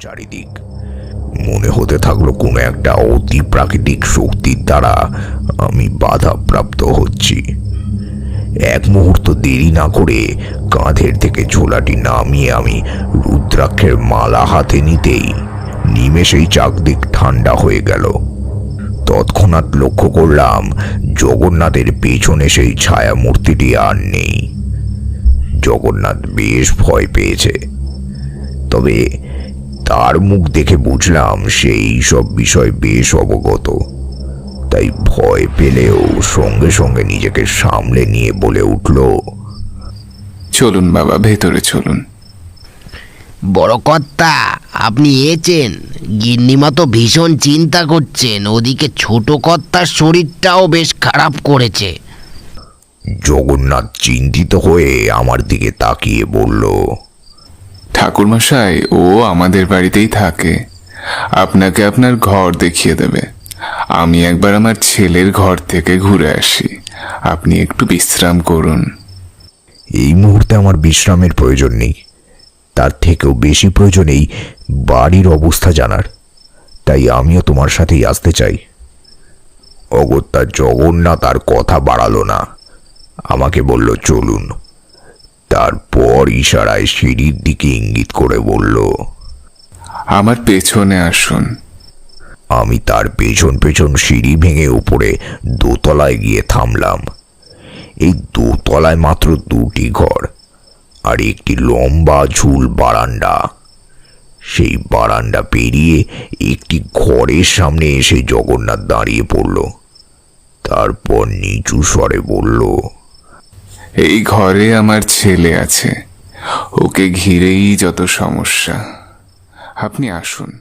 চারিদিক। মনে হতে থাকল কোনো একটা অতি প্রাকৃতিক শক্তির দ্বারা আমি বাধাপ্রাপ্ত হচ্ছি। এক মুহূর্ত দেরি না করে কাঁধের থেকে ঝোলাটি নামিয়ে আমি রুদ্রাক্ষের মালা হাতে নিতেই নিমেষেই চাকদিক ঠান্ডা হয়ে গেল। তৎক্ষণাৎ লক্ষ্য করলাম জগন্নাথের পেছনে সেই ছায়া মূর্তিটি আর নেই। জগন্নাথ বেশ ভয় পেয়েছে। তবে তার মুখ দেখে বুঝলাম সেই সব বিষয় বেশ অবগত। তাই ভয় পেলেও সঙ্গে সঙ্গে নিজেকে সামলে নিয়ে বলে উঠল চলুন বাবা ভেতরে চলুন। বড় কর্তা আপনি এছেন গিন্নিমা তো ভীষণ চিন্তা করছেন ওদিকে ছোট কর্তার শরীরটাও বেশ খারাপ করেছে। জগন্নাথ চিন্তিত হয়ে আমার দিকে তাকিয়ে বলল ঠাকুরমশাই, ও আমাদের বাড়িতেই থাকে। আপনাকে আপনার ঘর দেখিয়ে দেবে। আমি একবার আমার ছেলের ঘর থেকে ঘুরে আসি। আপনি একটু বিশ্রাম করুন। এই মুহূর্তে আমার বিশ্রামের প্রয়োজন নেই। তার থেকেও বেশি প্রয়োজন এই বাড়ির অবস্থা জানার। তাই আমিও তোমার সাথেই আসতে চাই। অগত্যা জগন্নাথ আর কথা বাড়ালো না। আমাকে বলল, চলুন। তারপর ইশারায় সিঁড়ির দিকে ইঙ্গিত করে বলল আমার পেছনে আসুন। আমি তার পেছন পেছন সিঁড়ি ভেঙে উপরে দোতলায় গিয়ে থামলাম। এই দোতলায় মাত্র দুটি ঘর আর একটি লম্বা ঝুল বারান্দা। সেই বারান্দা পেরিয়ে একটি ঘরের সামনে এসে জগন্নাথ দাঁড়িয়ে পড়ল। তারপর নিচু স্বরে বলল এই ঘরে আমার ছেলে আছে। ওকে ঘিরেই যত সমস্যা। আপনি আসুন।